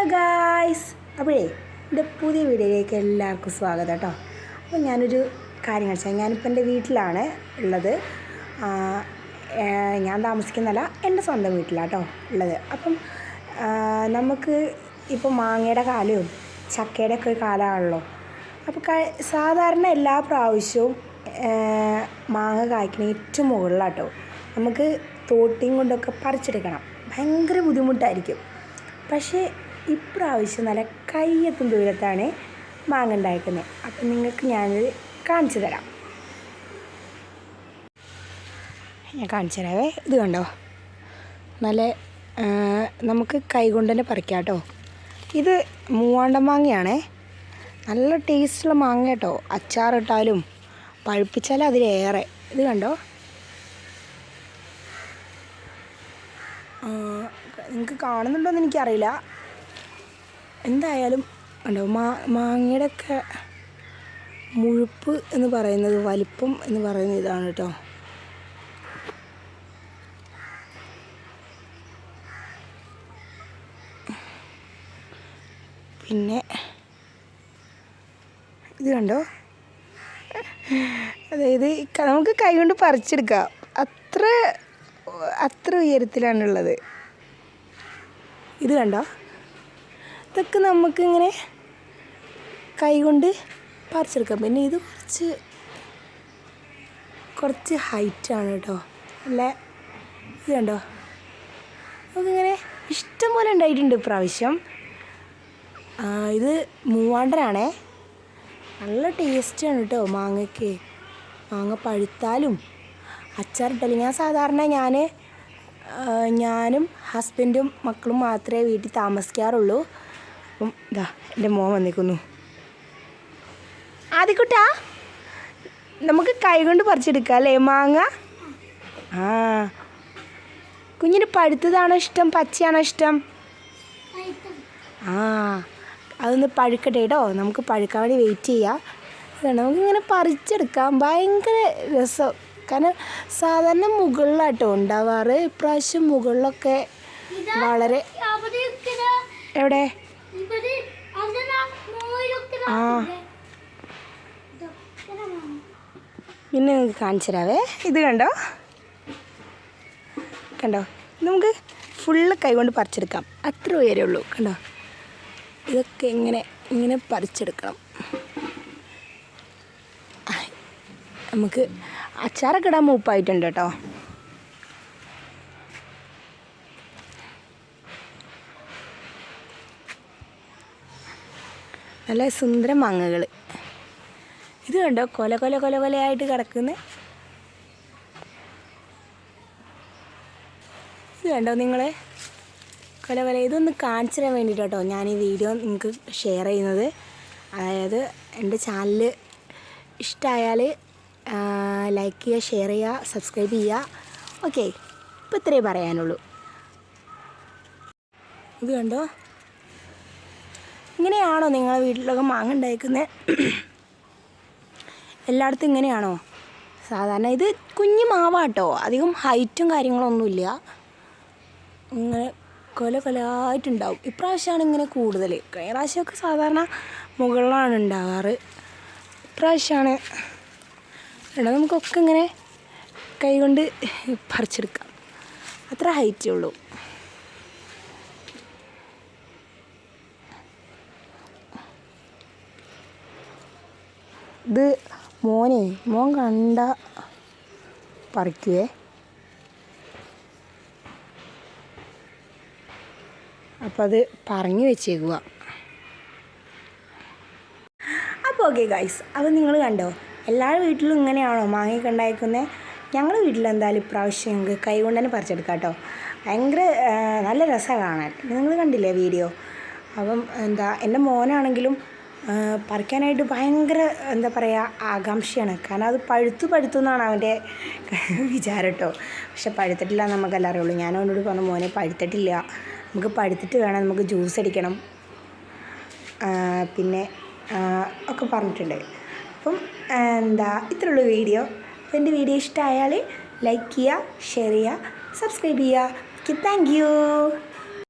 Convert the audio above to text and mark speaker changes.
Speaker 1: Hello guys. അപ്പോഴേ എന്റെ പുതിയ വീഡിയോയിലേക്ക് എല്ലാവർക്കും സ്വാഗതം കേട്ടോ. അപ്പോൾ ഞാനൊരു കാര്യം കാണിച്ചാൽ ഞാനിപ്പോൾ എന്റെ വീട്ടിലാണ് ഉള്ളത്. ഞാൻ താമസിക്കുന്നല്ല എന്റെ സ്വന്തം വീട്ടിലാണ് കേട്ടോ ഉള്ളത്. അപ്പം നമുക്ക് ഇപ്പോൾ മാങ്ങയുടെ കാലവും ചക്കയുടെ ഒക്കെ കാലമാണല്ലോ. അപ്പോൾ സാധാരണ എല്ലാ പ്രാവശ്യവും മാങ്ങ കായ്ക്കണ ഏറ്റവും മുകളിലാട്ടോ നമുക്ക് തോട്ടിയും കൊണ്ടൊക്കെ പറിച്ചെടുക്കണം. ഭയങ്കര ബുദ്ധിമുട്ടായിരിക്കും. പക്ഷേ ഇപ്രാവശ്യം നല്ല കയ്യെത്തും ദൂരത്താണ് മാങ്ങ ഉണ്ടായിരിക്കുന്നത് അപ്പം നിങ്ങൾക്ക് ഞാനത് കാണിച്ചു തരാം. ഞാൻ കാണിച്ചു തരാവേ. ഇത് കണ്ടോ? നല്ല നമുക്ക് കൈകൊണ്ട് തന്നെ പറിക്കാം കേട്ടോ. ഇത് മൂവാണ്ട മാങ്ങയാണേ. നല്ല ടേസ്റ്റുള്ള മാങ്ങ കേട്ടോ. അച്ചാറിട്ടാലും പഴുപ്പിച്ചാലും അതിലേറെ. ഇത് കണ്ടോ? നിങ്ങൾക്ക് കാണുന്നുണ്ടോയെന്ന് എനിക്കറിയില്ല. എന്തായാലും ഉണ്ടോ മാ മാങ്ങയുടെ ഒക്കെ മുഴുപ്പ് എന്ന് പറയുന്നത് വലിപ്പം എന്ന് പറയുന്ന ഇതാണ് കേട്ടോ. പിന്നെ ഇത് കണ്ടോ? അതായത് നമുക്ക് കൈ കൊണ്ട് പറിച്ചെടുക്കാം. അത്ര അത്ര ഉയരത്തിലാണുള്ളത്. ഇത് കണ്ടോ? ഇതൊക്കെ നമുക്കിങ്ങനെ കൈ കൊണ്ട് പറിച്ചെടുക്കാം. പിന്നെ ഇത് കുറച്ച് കുറച്ച് ഹൈറ്റാണ് കേട്ടോ അല്ല? ഇത് കണ്ടോ? നമുക്കിങ്ങനെ ഇഷ്ടം പോലെ ഉണ്ടായിട്ടുണ്ട് ഇപ്രാവശ്യം. ഇത് മൂവാണ്ടനാണേ. നല്ല ടേസ്റ്റാണ് കേട്ടോ മാങ്ങയ്ക്ക്. മാങ്ങ പഴുത്താലും അച്ചാറിട്ടാലും ഞാൻ സാധാരണ ഞാൻ ഞാനും ഹസ്ബൻഡും മക്കളും മാത്രമേ വീട്ടിൽ താമസിക്കാറുള്ളൂ. അപ്പം ഇതാ എന്റെ മോൻ വന്നിരിക്കുന്നു. ആദ്യക്കുട്ടാ നമുക്ക് കൈ കൊണ്ട് പറിച്ചെടുക്കാം അല്ലേ മാങ്ങ? ആ. കുഞ്ഞിന് പഴുത്തതാണോ ഇഷ്ടം പച്ചയാണോ ഇഷ്ടം? ആ അതൊന്ന് പഴുക്കട്ടെ കേട്ടോ. നമുക്ക് പഴുക്കാൻ വേണ്ടി വെയിറ്റ് ചെയ്യാം. നമുക്കിങ്ങനെ പറിച്ചെടുക്കാം. ഭയങ്കര രസം. കാരണം സാധാരണ മുകളിലാട്ടോ ഉണ്ടാവാറ്. ഇപ്രാവശ്യം മുകളിലൊക്കെ വളരെ എവിടെ? ആ. പിന്നെ നിങ്ങൾക്ക് കാണിച്ചു തരാവേ ഇത് കണ്ടോ? കണ്ടോ? നമുക്ക് ഫുള്ള് കൈകൊണ്ട് പറിച്ചെടുക്കാം. അത്ര ഉയരേ ഉള്ളൂ. കണ്ടോ? ഇതൊക്കെ ഇങ്ങനെ ഇങ്ങനെ പറിച്ചെടുക്കണം. നമുക്ക് അച്ചാറൊക്കെ ഇടാൻ മൂപ്പായിട്ടുണ്ട് കേട്ടോ. നല്ല സുന്ദര മാങ്ങകൾ ഇത് കണ്ടോ? കൊല കൊല കൊല കൊലയായിട്ട് കിടക്കുന്ന. ഇത് കണ്ടോ നിങ്ങൾ കൊല കൊല. ഇതൊന്ന് കാണിച്ചു തരാൻ വേണ്ടിയിട്ടോ ഞാൻ ഈ വീഡിയോ നിങ്ങൾക്ക് ഷെയർ ചെയ്യുന്നത്. അതായത് എന്റെ ചാനൽ ഇഷ്ടമായാൽ ലൈക്ക് ചെയ്യുക ഷെയർ ചെയ്യുക സബ്സ്ക്രൈബ് ചെയ്യുക. ഓക്കെ ഇപ്പോൾ ഇത്രയേ പറയാനുള്ളൂ. ഇത് കണ്ടോ? ഇങ്ങനെയാണോ നിങ്ങളെ വീട്ടിലൊക്കെ മാങ്ങ ഉണ്ടായിരിക്കുന്നത് എല്ലായിടത്തും ഇങ്ങനെയാണോ? സാധാരണ ഇത് കുഞ്ഞു മാവാട്ടോ. അധികം ഹൈറ്റും കാര്യങ്ങളൊന്നുമില്ല ഇങ്ങനെ കൊല കൊലായിട്ടുണ്ടാവും ഇപ്രാവശ്യമാണ് ഇങ്ങനെ കൂടുതൽ കഴിഞ്ഞ പ്രാവശ്യമൊക്കെ സാധാരണ മുകളിലാണ് ഉണ്ടാകാറ്. ഇപ്രാവശ്യമാണ് ഇവിടെ നമുക്കൊക്കെ ഇങ്ങനെ കൈകൊണ്ട് പറിച്ചെടുക്കാം. അത്ര ഹൈറ്റേ ഉള്ളൂ. ഇത് മോനെ മോൻ കണ്ട പറിക്കുവേ. അപ്പോൾ അത് പറഞ്ഞു വെച്ചേക്കുക അപ്പോൾ ഓക്കെ ഗൈസ് അപ്പോൾ നിങ്ങൾ കണ്ടോ എല്ലാ വീട്ടിലും ഇങ്ങനെയാണോ മാങ്ങയൊക്കെ ഉണ്ടായിരിക്കുന്നത് ഞങ്ങളുടെ വീട്ടിൽ എന്തായാലും ഇപ്രാവശ്യം ഞങ്ങൾക്ക് കൈ കൊണ്ട് തന്നെ പറിച്ചെടുക്കാം കേട്ടോ. ഭയങ്കര നല്ല രസമാണ്. കാണാൻ നിങ്ങൾ കണ്ടില്ലേ വീഡിയോ അപ്പം എന്താ എന്റെ മോനാണെങ്കിലും പറിക്കാനായിട്ട് ഭയങ്കര എന്താ പറയുക ആകാംക്ഷയാണ്. കാരണം അത് പഴുത്തു പഴുത്തു എന്നാണ് അവന്റെ വിചാരം കേട്ടോ പക്ഷെ പഴുത്തിട്ടില്ല നമുക്കെല്ലാം അറിയുള്ളൂ ഞാൻ അവനോട് പറഞ്ഞു മോനെ പഴുത്തിട്ടില്ല. നമുക്ക് പഴുത്തിട്ട് വേണം നമുക്ക് ജ്യൂസ് അടിക്കണം. പിന്നെ ഒക്കെ പറഞ്ഞിട്ടുണ്ട്. അപ്പം എന്താ ഇത്രയുള്ള വീഡിയോ. അപ്പോൾ എന്റെ വീഡിയോ ഇഷ്ടമായാൽ ലൈക്ക് ചെയ്യുക ഷെയർ ചെയ്യുക സബ്സ്ക്രൈബ് ചെയ്യുക. Okay thank you.